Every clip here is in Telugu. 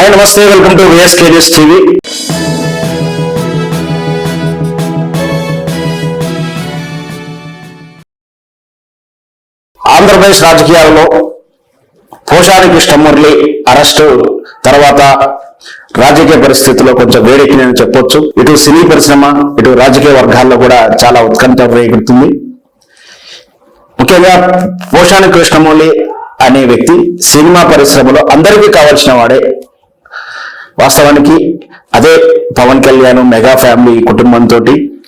Hi namaste welcome to VSK news TV Andhra Pradesh రాజకీయాలలో పోషాని కృష్ణమురళి అరెస్టు తర్వాత రాజకీయ పరిస్థితుల్లో కొంచెం వేడెక్కిందని చెప్పొచ్చు. ఇటు సినీ పరిశ్రమ ఇటు రాజకీయ వర్గాల్లో కూడా చాలా ఉత్కంఠ రేగుతుంది ముఖ్యంగా పోషాని కృష్ణమౌళి అనే వ్యక్తి సినిమా పరిశ్రమలో అందరికీ కావాల్సిన వాడే వాస్తవానికి అదే పవన్ కళ్యాణ్ మెగా ఫ్యామిలీ కుటుంబంతో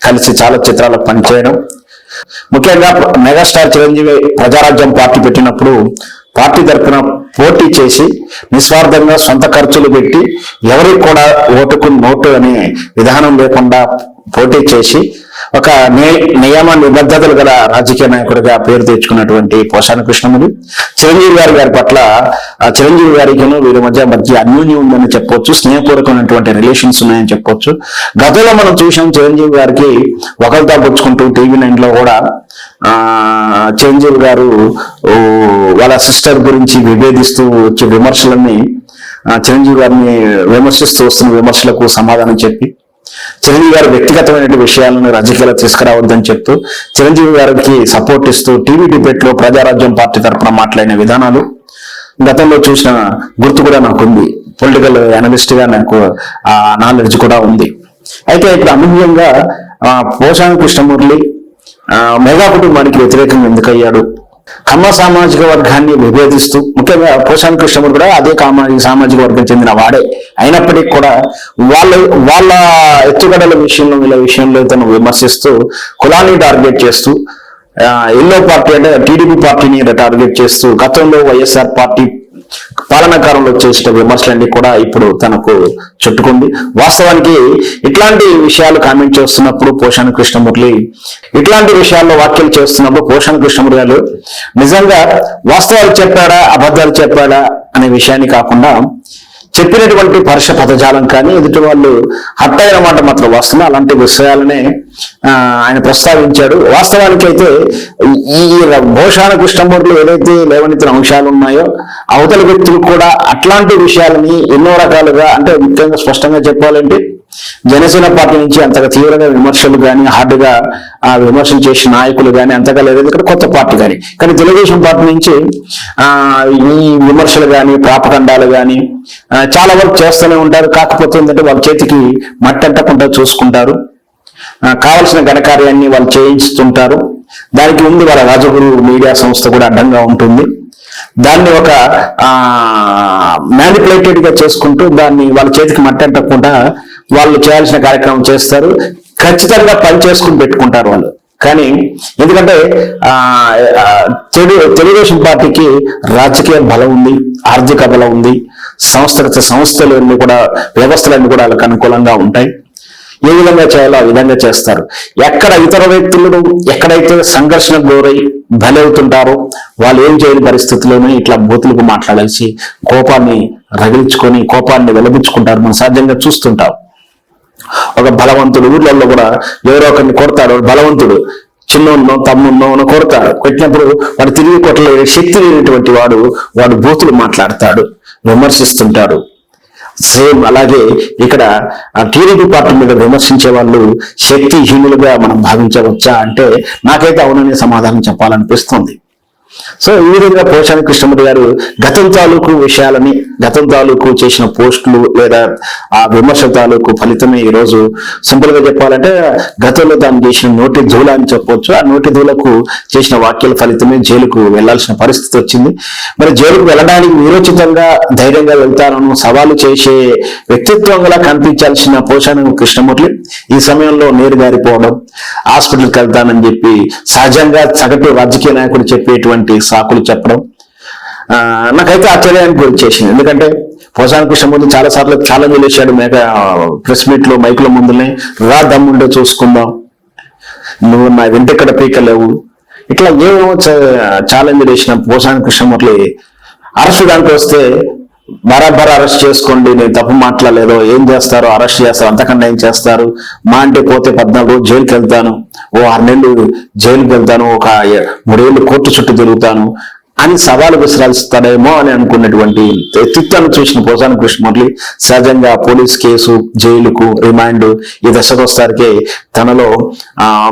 కలిసి చాలా చిత్రాలకు పనిచేయడం. ముఖ్యంగా మెగాస్టార్ చిరంజీవి ప్రజారాజ్యం పార్టీ పెట్టినప్పుడు పార్టీ తరఫున పోటీ చేసి నిస్వార్థంగా సొంత ఖర్చులు పెట్టి ఎవరికి కూడా ఓటుకు నోటు అనే విధానం లేకుండా పోటీ చేసి ఒక నియమ నిబద్ధతలు గల రాజకీయ నాయకుడిగా పేరు తెచ్చుకున్నటువంటి పోషాన కృష్ణముడు చిరంజీవి గారి గారి పట్ల ఆ చిరంజీవి గారికి వీరి మధ్య మధ్య అన్యోన్యం ఉందని చెప్పొచ్చు స్నేహపూర్వకమైనటువంటి రిలేషన్స్ ఉన్నాయని చెప్పొచ్చు. గతంలో మనం చూసాం చిరంజీవి గారికి ఒకరితో పుచ్చుకుంటూ టీవీ నైన్లో కూడా ఆ చిరంజీవి గారు వాళ్ళ సిస్టర్ గురించి విభేదిస్తూ వచ్చే విమర్శలన్నీ చిరంజీవి గారిని విమర్శిస్తూ వస్తున్న విమర్శలకు సమాధానం చెప్పి చిరంజీవి గారు వ్యక్తిగతమైన విషయాలను రాజకీయాలు తీసుకురావద్దని చెప్తూ చిరంజీవి గారికి సపోర్ట్ ఇస్తూ టీవీ డిబేట్లో ప్రజారాజ్యం పార్టీ తరఫున మాట్లాడిన విధానాలు గతంలో చూసిన గుర్తు కూడా నాకు ఉంది. పొలిటికల్ అనలిస్ట్గా నాకు ఆ నాలెడ్జ్ కూడా ఉంది. అయితే ఇప్పుడు అనూహ్యంగా ఆ, పోషాని కృష్ణమురళి ఆ, మెగా కుటుంబానికి వ్యతిరేకంగా ఎందుకయ్యాడు కమ్మ సామాజిక వర్గాన్ని విభేదిస్తూ ముఖ్యంగా పోషాన్ కృష్ణముడు కూడా అదే కామాజిక సామాజిక వర్గం చెందిన వాడే. అయినప్పటికీ కూడా వాళ్ళ వాళ్ళ ఎత్తుగడల విషయంలో వీళ్ళ విషయంలో తను విమర్శిస్తూ కులాన్ని టార్గెట్ చేస్తూ ఎల్లో పార్టీ అంటే టీడీపీ పార్టీని టార్గెట్ చేస్తూ గతంలో వైఎస్ఆర్ పార్టీ పాలనాకాలంలో చేసిన విమర్శలన్నీ కూడా ఇప్పుడు తనకు చుట్టుకుంది. వాస్తవానికి ఇట్లాంటి విషయాలు కామెంట్ చేస్తున్నప్పుడు పోషణ కృష్ణమురళి ఇట్లాంటి విషయాల్లో వ్యాఖ్యలు చేస్తున్నప్పుడు పోషణ కృష్ణమురళి గారు నిజంగా వాస్తవాలు చెప్పాడా అబద్ధాలు చెప్పాడా అనే విషయాన్ని కాకుండా చెప్పినటువంటి పరుష పదజాలం కానీ ఎదుటి వాళ్ళు హట్ అయిన మాట మాత్రం వస్తున్నా అలాంటి విషయాలనే ఆయన ప్రస్తావించాడు. వాస్తవానికి అయితే ఈ భోషాల కృష్ణమూర్తిలో ఏదైతే లేవనెత్తిన అంశాలు ఉన్నాయో అవతల వ్యక్తులు కూడా అట్లాంటి విషయాలని ఎన్నో రకాలుగా అంటే ముఖ్యంగా స్పష్టంగా చెప్పాలంటే జనసేన పార్టీ నుంచి అంతగా తీవ్రంగా విమర్శలు కానీ హార్డ్గా ఆ విమర్శలు చేసిన నాయకులు కానీ అంతగా లేదు. ఇక్కడ కొత్త పార్టీ కానీ కానీ తెలుగుదేశం పార్టీ నుంచి ఆ ఈ విమర్శలు కానీ ప్రాపకండాలు కానీ చాలా వరకు చేస్తూనే ఉంటారు. కాకపోతే ఏంటంటే వాళ్ళ చేతికి మట్టి అంటకుండా చూసుకుంటారు. కావలసిన ఘనకార్యాన్ని వాళ్ళు చేయించుతుంటారు. దానికి ముందు వాళ్ళ రాజగురు మీడియా సంస్థ కూడా అడ్డంగా ఉంటుంది. దాన్ని ఒక మ్యానిపులేటెడ్గా చేసుకుంటూ దాన్ని వాళ్ళ చేతికి మట్టెట్టకుండా వాళ్ళు చేయాల్సిన కార్యక్రమం చేస్తారు. ఖచ్చితంగా పని చేసుకుని పెట్టుకుంటారు వాళ్ళు. కానీ ఎందుకంటే ఆ, తెలుగు తెలుగుదేశం పార్టీకి రాజకీయ బలం ఉంది ఆర్థిక బలం ఉంది సంస్థగత సంస్థలు అన్ని కూడా వ్యవస్థలన్నీ కూడా వాళ్ళకి అనుకూలంగా ఉంటాయి. ఏ విధంగా చేయాలో ఆ విధంగా చేస్తారు. ఎక్కడ ఇతర వ్యక్తులను ఎక్కడైతే సంఘర్షణకు గురై బలవుతుంటారో వాళ్ళు ఏం చేయని పరిస్థితుల్లోనూ ఇట్లా బూతులకు మాట్లాడాల్సి కోపాన్ని రగిలించుకొని కోపాన్ని వెలబుచ్చుకుంటారు. మనం సహజంగా చూస్తుంటాం. ఒక బలవంతుడు ఊర్లలో కూడా ఎవరో ఒకరిని కొడతాడు. బలవంతుడు. చిన్నోన్నో తమ్మున్నో అని కొడతాడు. కొట్టినప్పుడు వాడు తిరిగి కొట్టలేని శక్తి లేనటువంటి వాడు వాడు బూతులు మాట్లాడతాడు విమర్శిస్తుంటాడు. సేమ్ అలాగే ఇక్కడ ఆ టీడీపీ పార్టీ మీద విమర్శించే వాళ్ళు శక్తిహీనులుగా మనం భావించవచ్చా అంటే నాకైతే అవుననే సమాధానం చెప్పాలనిపిస్తుంది. సో ఈ విధంగా పోషాని కృష్ణమూర్తి గారు గతం తాలూకు విషయాలని గతం తాలూకు చేసిన పోస్టులు లేదా ఆ విమర్శ తాలూకు ఫలితమే ఈ రోజు సింపుల్గా చెప్పాలంటే గతంలో తాను చేసిన నోటి ధూళ అని చెప్పొచ్చు. ఆ నోటి ధూలకు చేసిన వాక్యాల ఫలితమే జైలుకు వెళ్ళాల్సిన పరిస్థితి వచ్చింది. మరి జైలుకు వెళ్ళడానికి నిరోచితంగా ధైర్యంగా వెళ్తానను సవాలు చేసే వ్యక్తిత్వం గల కనిపించాల్సిన పోషాని కృష్ణమూర్తి ఈ సమయంలో నీరు గారిపోవడం హాస్పిటల్కి వెళ్తానని చెప్పి సహజంగా సగటు రాజకీయ నాయకుడు చెప్పేటువంటి సాకులు చెప్పడం నాకైతే ఆశ్చర్యానికి గురి చేసింది. ఎందుకంటే పోసాన కృష్ణమూర్తి చాలా సార్లు ఛాలెంజ్ వేశాడు మేక ప్రెస్ మీట్లో మైకుల ముందునే రా దమ్ముండో చూసుకుందాం నువ్వు నా వెంటెక్కడ పీకలేవు. ఇట్లా ఏమో ఛాలెంజ్ వేసిన పోసాని కృష్ణమూర్తి అరసు దానికి వస్తే బరాబర్ అరెస్ట్ చేసుకోండి నేను తప్పు మాట్లాడలేదో ఏం చేస్తారు అరెస్ట్ చేస్తారు అంతకన్నా ఏం చేస్తారు? మా అంటే పోతే పద్నాలుగు రోజులు జైలుకి వెళ్తాను ఓ ఆరు నెలలు జైలుకి వెళ్తాను ఒక మూడేళ్ళు కోర్టు చుట్టూ తిరుగుతాను అని సవాలు విసిరాల్స్తాడేమో అని అనుకున్నటువంటి వ్యక్తిత్వాన్ని చూసిన పోసాని కృష్ణమురళి సహజంగా పోలీస్ కేసు జైలుకు రిమాండ్ ఈ దశకు తనలో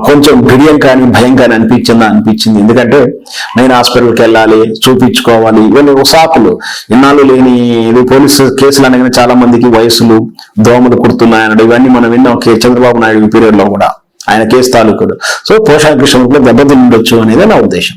కొంచెం బిడియం కానీ భయం కానీ అనిపించిందా? అనిపించింది. ఎందుకంటే నేను హాస్పిటల్కి వెళ్ళాలి చూపించుకోవాలి ఇవన్నీ సాకులు. ఇన్నాళ్ళు లేని ఇది పోలీసు కేసులు అనగానే చాలా మందికి వయసులు దోమలు కుడుతున్నాయన్నాడు ఇవన్నీ మనం విన్నాం కే చంద్రబాబు నాయుడు పీరియడ్లో కూడా. ఆయన కేసు తాలూకులు. సో పోషాక కృష్ణ దెబ్బతిని అనేది నా ఉద్దేశం.